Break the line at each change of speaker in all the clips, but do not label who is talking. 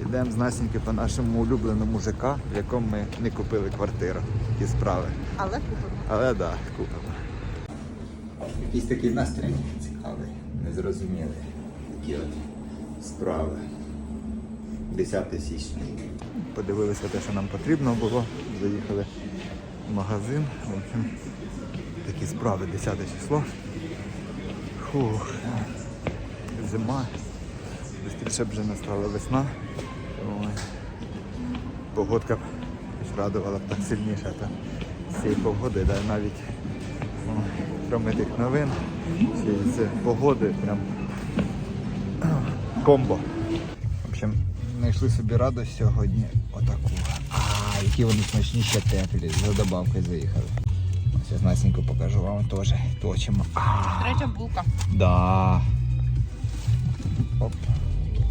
Йдемо з Насіньки по нашому улюбленому ЖК, в якому ми не купили квартиру. І справи.
Але купимо.
Але так, да, купимо. Якийсь такий настрій цікавий, незрозумілий. Такі от справи. 10 січня. Подивилися те, що нам потрібно було. Заїхали в магазин. В общем, такі справи, 10 число. Фух. Зима. Быстріше б вже настала весна. Погодка б радувала б так сильніше. Та з цієї погоди, да, навіть ой, кроме тих новин, й з погоди прям комбо. В общем, знайшли собі радость сьогодні отаку. А, які вони смачні ще теплі, за добавкою заїхали. Ось я Насеньку покажу вам теж. Точимо. А,
Третя булка.
Да. Оп.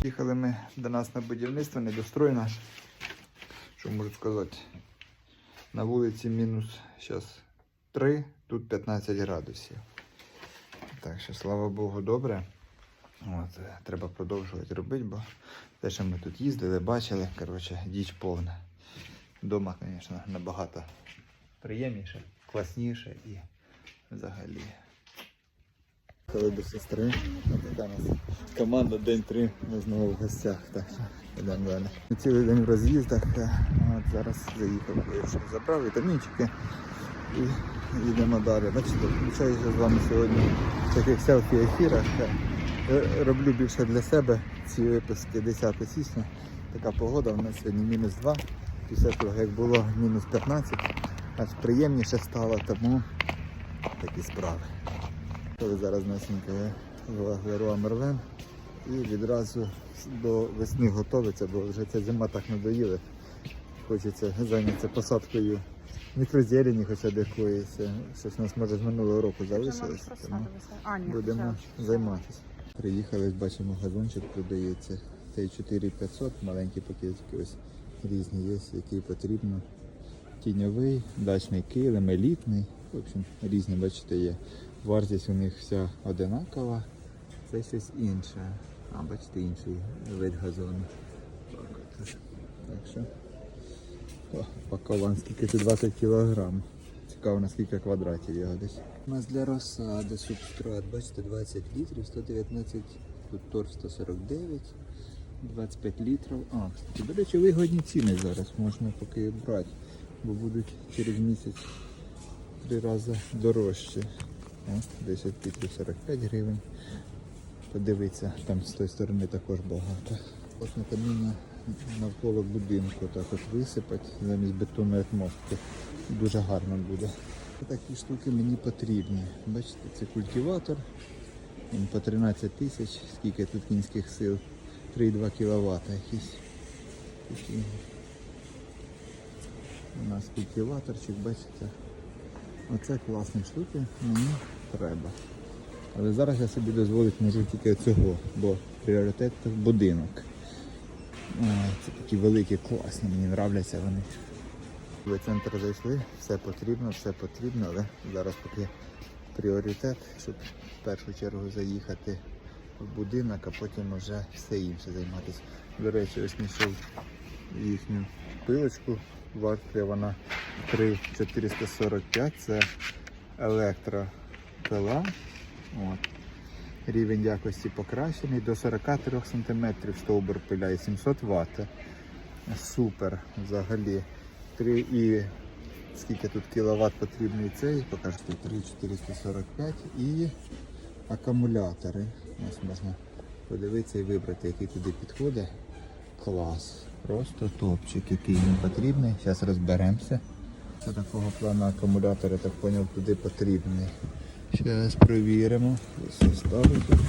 Їхали ми до нас на будівництво, недостроєно. Що можу сказати? На вулиці мінус зараз 3, тут 15 градусів. Так що, слава Богу, добре. От, е, треба продовжувати робити, бо те, що ми тут їздили, бачили, коротше, діч повна. Дома, звісно, набагато приємніше, класніше і взагалі. Коли до сестри, така у нас команда день 3, ми знову в гостях. Так що йдемо далі. Цілий день в роз'їздах. От зараз я ще забрав вітамінчики і їдемо далі. Бачите, включаюся з вами сьогодні в таких селфі-ефірах. Е, Роблю більше для себе ці випуски 10 січня. Така погода, у нас сьогодні мінус 2. Після того, як було мінус 15, аж приємніше стало, тому такі справи. Зараз Насінька в Леруа Мерлен і відразу до весни готовиться, бо вже ця зима так надоїла. Хочеться зайнятися посадкою мікрозелені хоча б якоїсь. Щось у нас може з минулого року залишилось. Тому будемо займатися. Приїхали, бачимо, газончик продається. Цей 4500, маленькі пакетики ось різні є, який потрібно. Тіньовий, дачний килим, елітний. В общем, різні, бачите, є. Вартість у них вся одинакова. Це щось інше. А, бачите, інший вид газону. Так, що. О, пакован скільки це 20 кілограм. Цікаво, наскільки квадратів його десь. У нас для розсади субстрат, бачите, 20 літрів, 119, тут торф 149, 25 літрів. А, до речі, вигодні ціни зараз можна поки брати, бо будуть через місяць три рази дорожче. О, 10 літрів 45 гривень. Подивіться, там з тої сторони також багато. Ось на каміння навколо будинку так от висипати замість бетонної отмостки. Дуже гарно буде. Такі штуки мені потрібні. Бачите, це культиватор. Він по 13 тисяч, скільки тут кінських сил. 3,2 кВт якийсь. Такий. У нас культиваторчик, бачите. Оце класні штуки, мені треба. Але зараз я собі дозволити можу тільки цього, бо пріоритет будинок. Це такі великі, класні, мені нравляться вони. В центр зайшли, все потрібно, все потрібно, але зараз поки пріоритет, щоб в першу чергу заїхати в будинок, а потім вже все інше займатися. До речі, ось знайшов їхню пилочку. Вартує вона 3,445, це електропила. От. Рівень якості покращений до 43 см стовбур пиляє 700 Вт. Супер взагалі. 3 і скільки тут кіловат потрібний цей, покажу 3,445 і акумулятори. Ось можна подивитися і вибрати, який туди підходить. Клас. Просто топчик, який їм потрібний. Зараз розберемося. Це такого плану акумулятор, я так зрозумів, туди потрібний. Зараз. Ось ставлю тут.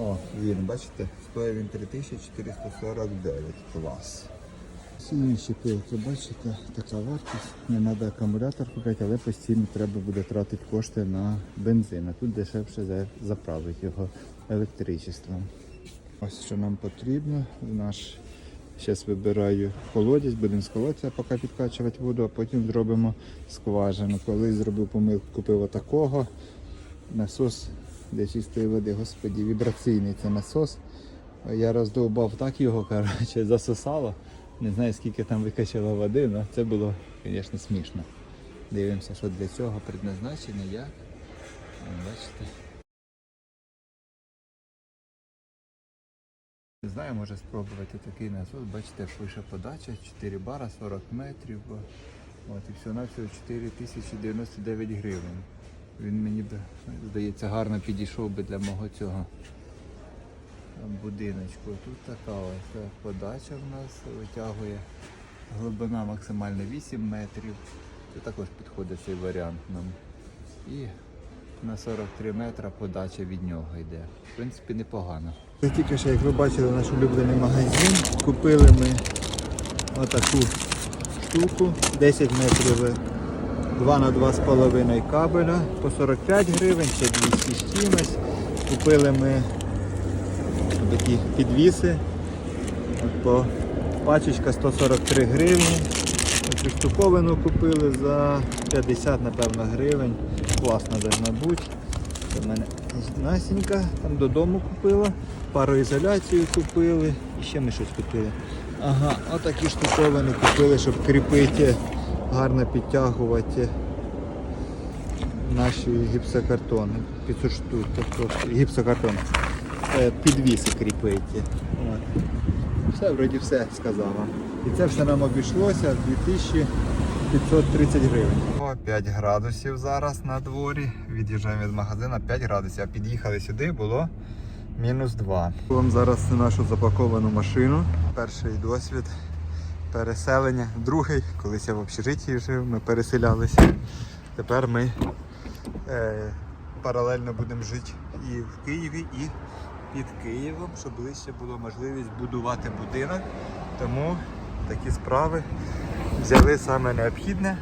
О, він, бачите, стоїть він 3449. Клас. Всі інші пилки, бачите, така вартість. Не треба акумулятор купити, але постійно треба буде тратити кошти на бензин. А тут дешевше за- заправити його електричеством. Ось що нам потрібно. Наш Зараз вибираю колодязь, будемо з колодця поки підкачувати воду, а потім зробимо скважину. Коли зробив помилку, купив отакого. Насос для чистої води, господі, вібраційний це насос.
Я роздовбав так його, коротше, засосало. Не знаю скільки там викачало води, але це було, звісно, смішно. Дивимося, що для цього предназначено, як. Бачите. Не знаю, може спробувати такий насос. Бачите, пише подача 4 бара 40 метрів. От, і всього на всього 4099 гривень. Він мені би, здається, гарно підійшов би для мого цього будиночку. Тут така ось е, подача в нас витягує. Глибина максимально 8 метрів. Це також підходить цей варіант нам. І на 43 метра подача від нього йде. В принципі, непогано.
Це тільки що, як ви бачили, наш улюблений магазин. Купили ми отаку штуку, 10 метрів 2 на 2,5 кабеля по 45 гривень, ще 200 з чимось. Купили ми такі підвіси. По пачечка 143 гривні. Штуковину купили за 50, напевно, гривень. Класно должна бути. Це в мене Насінька там додому купила, пароізоляцію купили і ще ми щось купили. Ага, отакі штуковини купили, щоб кріпити, гарно підтягувати наші гіпсокартони. 500 штук, тобто гіпсокартон. Е, Підвіси кріпити. Все, вроді все сказала. І це все нам обійшлося 2530 гривень. 5 градусів зараз на дворі. Від'їжджаємо від магазину 5 градусів. А під'їхали сюди, було мінус 2. Вам зараз нашу запаковану машину. Перший досвід переселення. Другий, колись я в общежитті жив, ми переселялися. Тепер ми е, паралельно будемо жити і в Києві, і під Києвом, щоб ближче було можливість будувати будинок. Тому такі справи взяли саме необхідне.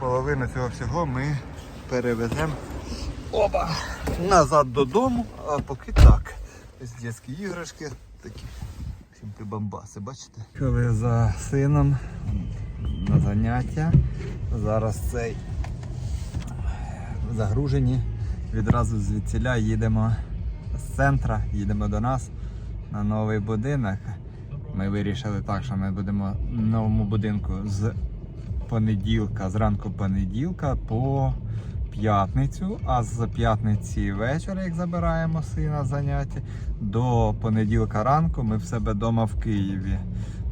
Половину цього всього ми перевеземо оба назад додому, а поки так. Ось дитячі іграшки, такі всім прибамбаси, бачите? Коли за сином на заняття. Зараз цей загружені. Відразу звідсіля їдемо з центра, їдемо до нас на новий будинок. Ми вирішили так, що ми будемо в новому будинку з понеділка, зранку понеділка по п'ятницю, а з п'ятниці вечора, як забираємо сина заняття, до понеділка ранку ми в себе вдома в Києві.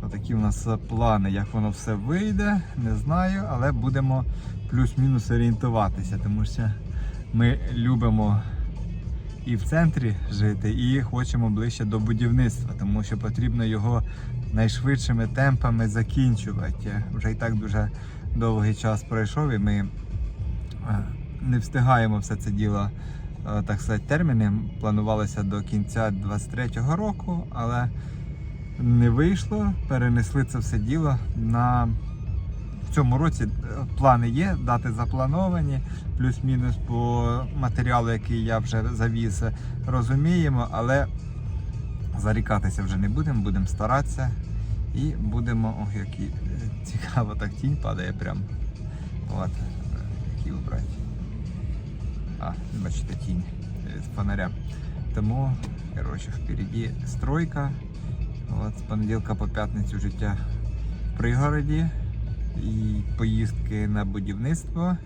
Отакі в нас плани, як воно все вийде, не знаю, але будемо плюс-мінус орієнтуватися, тому що ми любимо і в центрі жити, і хочемо ближче до будівництва, тому що потрібно його найшвидшими темпами закінчувати. Вже і так дуже довгий час пройшов, і ми е, не встигаємо все це діло, е, так сказати, терміни. Планувалося до кінця 23-го року, але не вийшло. Перенесли це все діло на в цьому році. е, Плани є, дати заплановані, плюс-мінус по матеріалу, який я вже завіз, розуміємо, але зарікатися вже не будемо, будемо старатися і будемо. Ох, які е, цікаво, так тінь падає прям. От, е, які убрати. А, бачите, тінь від фонаря. Тому, коротше, впереді стройка. От, з понеділка по п'ятницю життя в пригороді і поїздки на будівництво.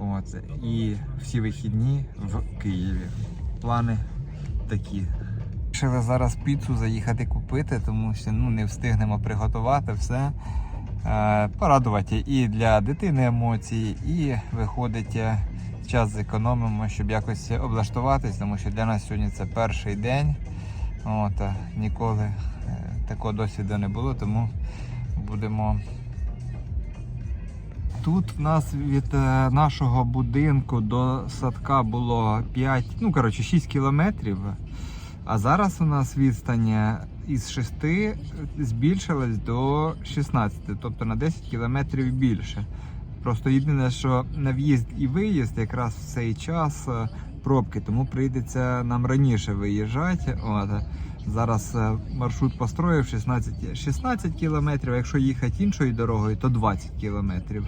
От, і всі вихідні в Києві. Плани такі. Вирішили зараз піцу заїхати купити, тому що ну, не встигнемо приготувати все. Е, порадувати і для дитини емоції, і виходить е, час зекономимо, щоб якось облаштуватись, тому що для нас сьогодні це перший день. От, е, ніколи е, такого досвіду не було, тому будемо. Тут в нас від е, нашого будинку до садка було 5, ну коротше 6 кілометрів. А зараз у нас відстань із 6 збільшилась до 16, тобто на 10 кілометрів більше. Просто єдине, що на в'їзд і виїзд якраз в цей час е, пробки, тому прийдеться нам раніше виїжджати. От. Зараз е, маршрут построїв 16, 16 кілометрів, якщо їхати іншою дорогою, то 20 кілометрів.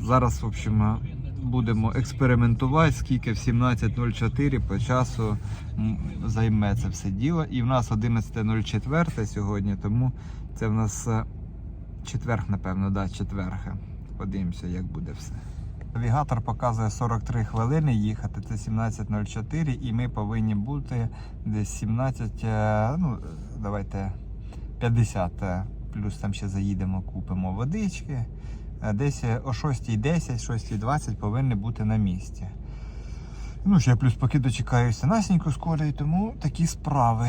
Зараз, в общем, е, будемо експериментувати, скільки в 17.04 по часу займе це все діло. І в нас 11.04 сьогодні, тому це в нас е, четверг, напевно, да, четверг. Подивимося, як буде все. Навігатор показує 43 хвилини їхати, це 17.04, і ми повинні бути десь 17, е, ну, давайте 50, е, плюс там ще заїдемо, купимо водички. Е, Десь о 6.10, 6.20 повинні бути на місці. Ну, ще плюс поки дочекаюся Насіньку колею, тому такі справи.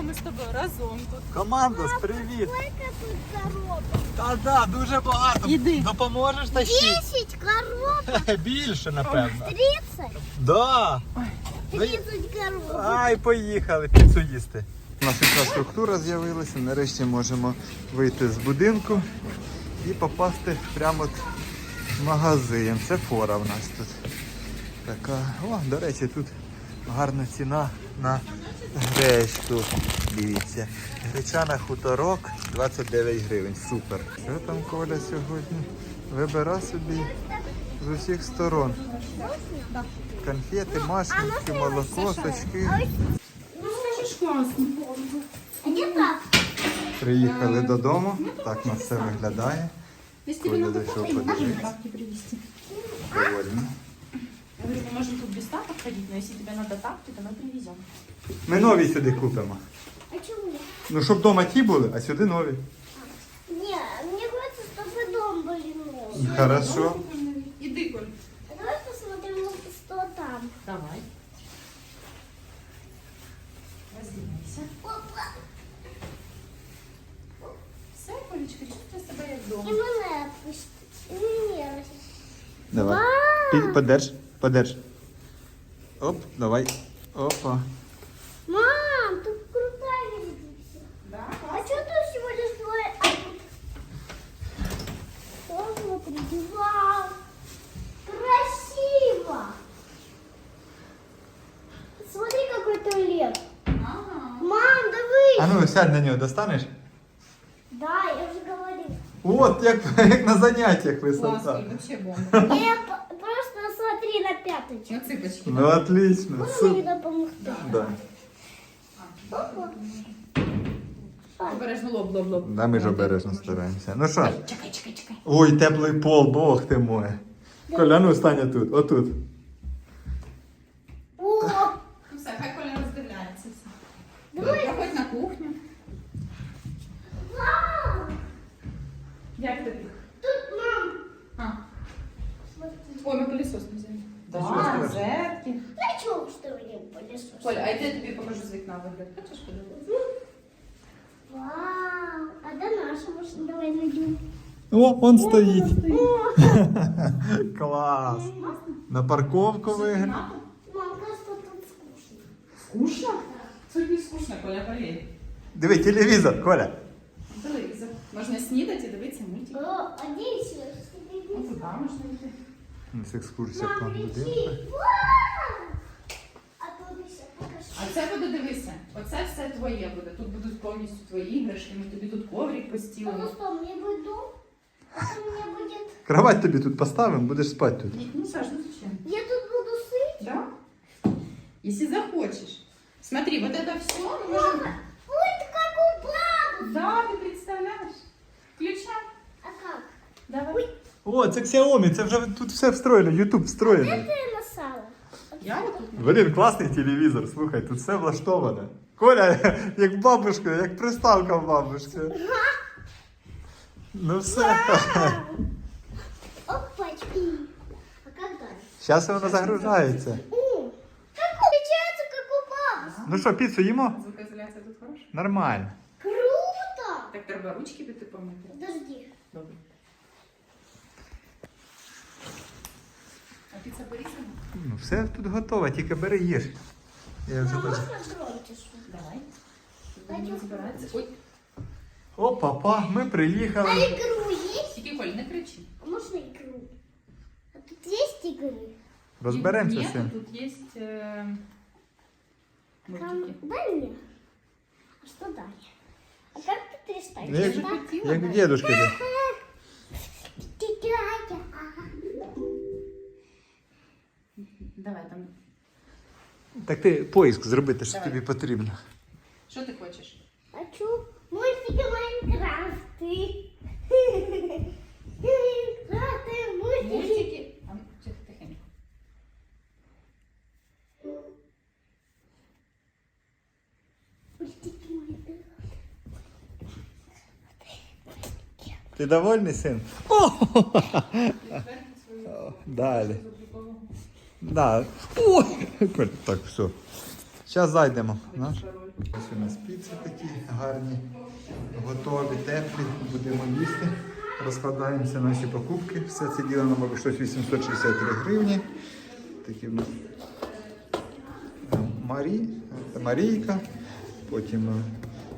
І ми з тобою разом тут.
Командос, привіт!
Сколько тут коробок?
Та да, дуже багато.
Іди.
Допоможеш тащити?
10 коробок,
Більше, напевно.
30,
Да.
30 коробок.
Ай, поїхали піцу їсти. У нас інфраструктура з'явилася. Нарешті можемо вийти з будинку і попасти прямо от в магазин. Це фора в нас тут. Така. О, до речі, тут гарна ціна на гречку. Дивіться. Гречана хуторок 29 гривень. Супер. Що там Коля сьогодні? Вибира собі з усіх сторон. Конфети, машинки, молоко, сочки. Приїхали додому. Так на все виглядає. Коля дійшов подивитися. Довольно.
Я говорю, мы можем тут без тапок ходить, но если тебе надо тапки, то мы привезем.
Ми нові сюди купимо.
А чего?
Ну, щоб вдома ті були, а сюди нові.
Не, мне хочется, чтобы дом были новые.
Хорошо.
Иди, Коль.
А Давай посмотрим, что там.
Давай. Раздевайся.
Опа.
Все, Колечка, чувствуй себя як
И
дома.
мене отпусти. И меня.
Давай.
Вау.
Пі- Подерж, подерж. Оп, давай. Опа.
Мам, тут крутая вещь.
Да,
А что тут всего лишь двое? А тут... О, смотрите, вау. Красиво. Смотри, какой туалет.
Ага.
Мам, давай.
А ну сядь на нього, достанеш?
Да, я уже говорила.
От, як, як на заняттях
Класс,
висота.
Коль, вообще бомба.
На пяточку.
Цыпочки.
Ну, отлично.
Можно
Супер.
мне помогти?
Да.
Обережно лоб, лоб, лоб.
Да, ми ж обережно стараємося. Ну що?
Чекай, чекай, чекай.
Ой, теплий пол, бог ти мой. Коля, ну стань тут, отут.
Коля, а я тобі покажу з вікна вигляд. Хочеш подивитися?
Вау. А да наша машина, давай найдем.
О, он стоїть. Клас. На парковку вигнав.
мам, кажется, тут скучно.
Скучно? Сьогодні скучно, Коля, повір.
Диви, телевізор, Коля.
Телевізор. Можна снідати і дивитися мультик.
О, а где еще?
Ну, туди можна йти.
У нас екскурсія по
Мам,
будинку.
Вау. А тут еще покажи.
А це буде дивися. Оце все твоє буде. Тут будуть повністю твої іграшки. Ми тобі тут коврик
Ну
постілимо.
что, мне будет дом? А то у меня будет...
Кровать тобі тут поставимо, будеш спати тут.
Ні, Ну, Саш, ну зачем?
Я тут буду сыть?
Да? Если захочешь. Смотри, вот это все мы можем...
Ой, ты как у папы.
Да, ты представляешь? Включай.
А как?
Давай.
О, це Xiaomi, це вже тут все встроєно, YouTube встроєний.
Это я насала.
Я тут.
Блін, класний телевізор, слухай, тут все влаштоване. Коля, як бабушка, як приставка в бабушки. Ну все.
Опачки. А как дальше?
Зараз воно загружається.
М, Как отличается, как у бабушки.
Ну що, піцу їмо?
Звукоізоляція тут хороша?
Нормально.
Круто.
Так треба ручки піти помити.
Подожди.
Добре. А піца порізана?
Ну все тут готово, тільки бери їж. Я вже теж.
Давай. Будемо збиратися. Ой,
О, папа, ми
А
приїхали.
игру есть?
тільки Коль, не кричи.
А можно игру? А тут есть игры?
Розберемося з цим.
тут є е, мультики.
Дай мне. А что далее? А как ты переставишь?
Як, як в дедушки.
Давай там.
Так ти поїзд зробити, що
Давай.
тобі потрібно.
Що ти хочеш?
Хочу мультики Майнкрафты. Майнкрафты, мультики.
Мультики. А, ну, тихо, тихенько.
Мультики Майнкрафты.
Ти довольний, син? Далі. Да. Ой! Так, все. Зараз зайдемо. Ось у нас піци такі гарні, готові, теплі, будемо їсти. Розкладаємося наші покупки. Все це діло нам обійшлось 863 гривні. Такі в нас е, Марі, Марійка. Потім е,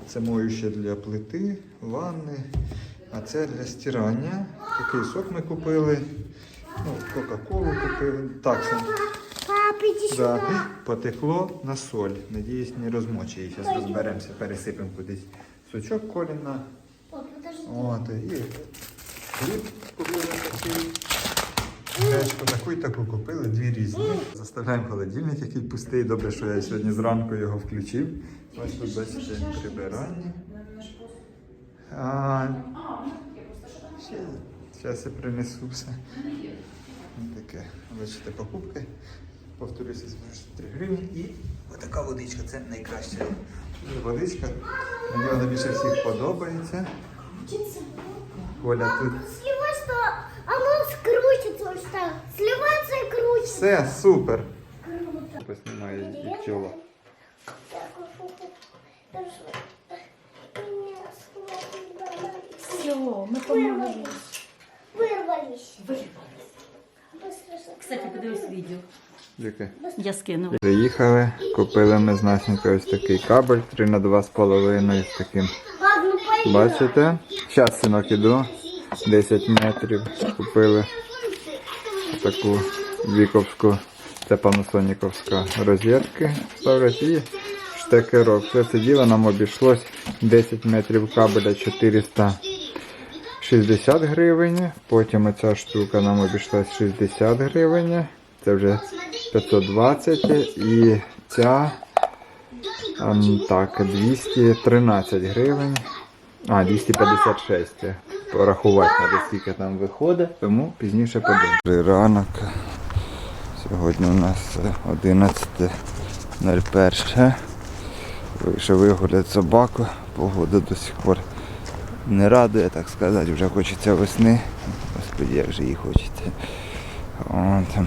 це моюще для плити, ванни. А це для стирання. Такий сок ми купили. Ну, Кока-колу купили. Так,
сюда.
Да, потекло на соль. Надіюсь, не розмочує. Зараз розберемося, пересипемо кудись сучок коліна. От, і хліб купили такий. Гречку таку і таку купили, дві різні. Заставляємо холодильник, який пустий. Добре, що я сьогодні зранку його включив. Ось тут бачите прибирання. А,
Ну?
Зараз я принесу все. Таке. Бачите, покупки. Повторюся, 3 гривні. І отака водичка. Це найкраща водичка. Мені вона більше всіх подобається. Оля тут.
Сливается и крутится.
все супер.
Круто.
Поснімаю і
сломали.
Все, ми
Вырвались. Вырвались.
Вирвались. Кстати, подивись відео.
Яке?
Я скинула.
Приїхали, купили ми з Настенькою ось такий кабель 3 на 2,5 з таким. Бачите? Зараз синок іду. 10 метрів. Купили таку віковську, це панасоніковська розетки ставлять і штекерок. Все це діло нам обійшлось 10 метрів кабеля 460 гривень. Потім оця штука нам обійшлась 60 гривень. Це вже 520 і ця ем, так, 213 гривень. А, 256. Порахувати треба, скільки там виходить, тому пізніше подивимося. Ранок. Сьогодні у нас е, 11.01. Вийшов вигуляти собаку. Погода до сих пор не радує, так сказати, вже хочеться весни. Господи, як же їй хочеться. От.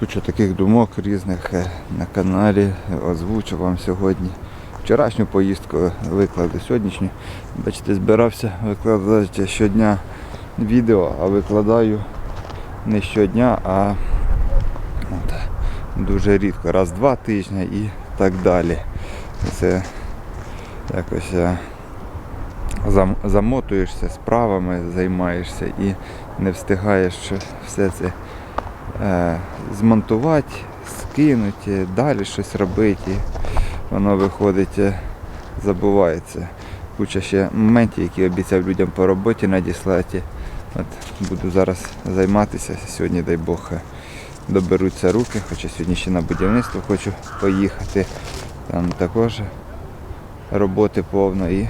Куча таких думок різних е, на каналі. Озвучу вам сьогодні. Вчорашню поїздку викладу сьогоднішню. Бачите, збирався викладати щодня відео, а викладаю не щодня, а от, дуже рідко, раз-два тижні і так далі. Це якось е, замотуєшся справами, займаєшся і не встигаєш все це е, змонтувати, скинути, далі щось робити. І воно виходить, е, забувається. Куча ще моментів, які обіцяв людям по роботі надіслати. От буду зараз займатися. Сьогодні, дай Бог, е, доберуться руки, хоча сьогодні ще на будівництво хочу поїхати. Там також роботи повно і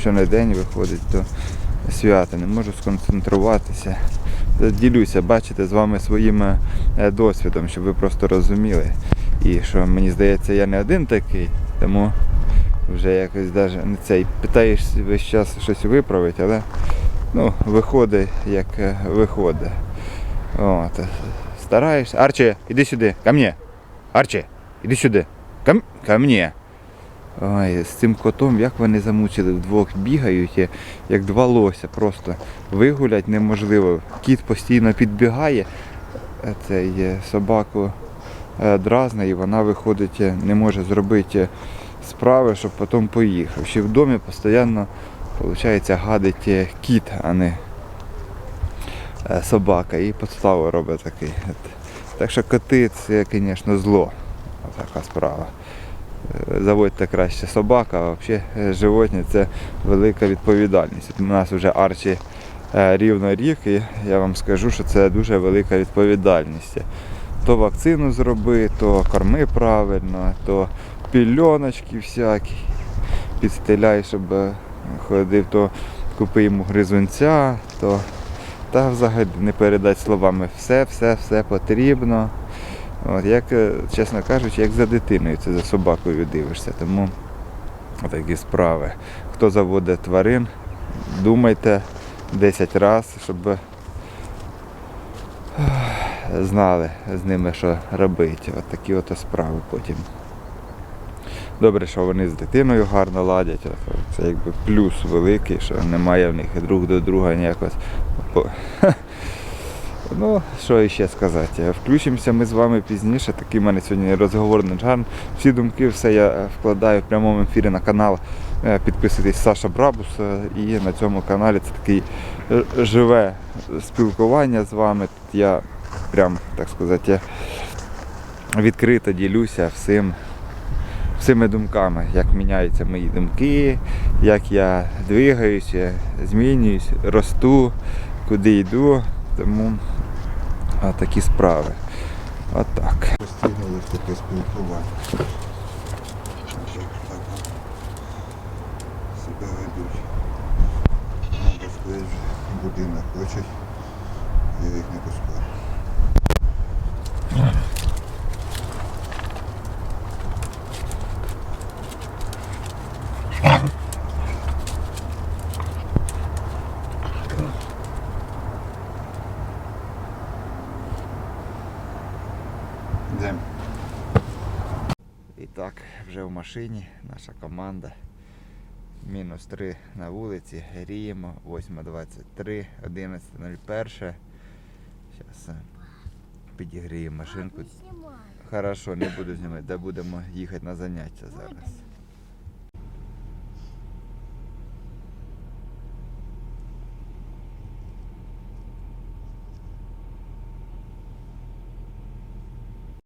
щонедень виходить до свята. Не можу сконцентруватися. Ділюся, бачите, з вами своїм е, досвідом, щоб ви просто розуміли. І що мені здається, я не один такий, тому вже якось даже не цей питаєш весь час щось виправити, але ну, виходить як е, виходить. От. Стараєшся. Арчі, іди сюди, ко мне. Арчі, іди сюди. Ко, ко мне. Ой, з цим котом, як вони замучили, вдвох бігають, як- два лося. Просто вигулять неможливо. Кіт постійно підбігає, е, цей собаку е, дразне, і вона виходить, е, не може зробити справи, щоб потім поїхав. Ще в домі постійно виходить, гадить кіт, а не собака. І подставу робить такий. Так що коти це, звісно, зло. Така справа. Заводьте краще собака, а взагалі е, животні це велика відповідальність. У нас вже Арчі е, рівно рік, і я вам скажу, що це дуже велика відповідальність. То вакцину зроби, то корми правильно, то пільоночки всякі підстеляй, щоб е, ходив, то купи йому гризунця, то та взагалі не передати словами. Все, все, все потрібно. От, як, е, чесно кажучи, як за дитиною, це за собакою дивишся. Тому такі справи. Хто заводить тварин, думайте 10 разів, щоб е, знали з ними, що робити. От такі от справи потім. Добре, що вони з дитиною гарно ладять. Це якби плюс великий, що немає в них друг до друга ніякого. Ну, що ще сказати. Включимося ми з вами пізніше. Такий в мене сьогодні розговорний жарн. Всі думки, все я вкладаю в прямому ефірі на канал. Е, Підписуйтесь Саша Брабус. е, І на цьому каналі це такий е, живе спілкування з вами. Тут я прям, так сказати, відкрито ділюся всім, всіми думками, як міняються мої думки, як я двигаюся, змінююсь, росту, куди йду. Тому а, такі справи. Отак. Постійно таке спілкування. Себе ведуть. Надо сказати, будинок хочуть. Я їх не пускаю. Йдемо. І так, вже в машині наша команда. Мінус 3 на вулиці, гріємо, 8.23, 11.01. Зараз підігріємо машинку. Хорошо, не буду знімати, де будемо їхати на заняття зараз.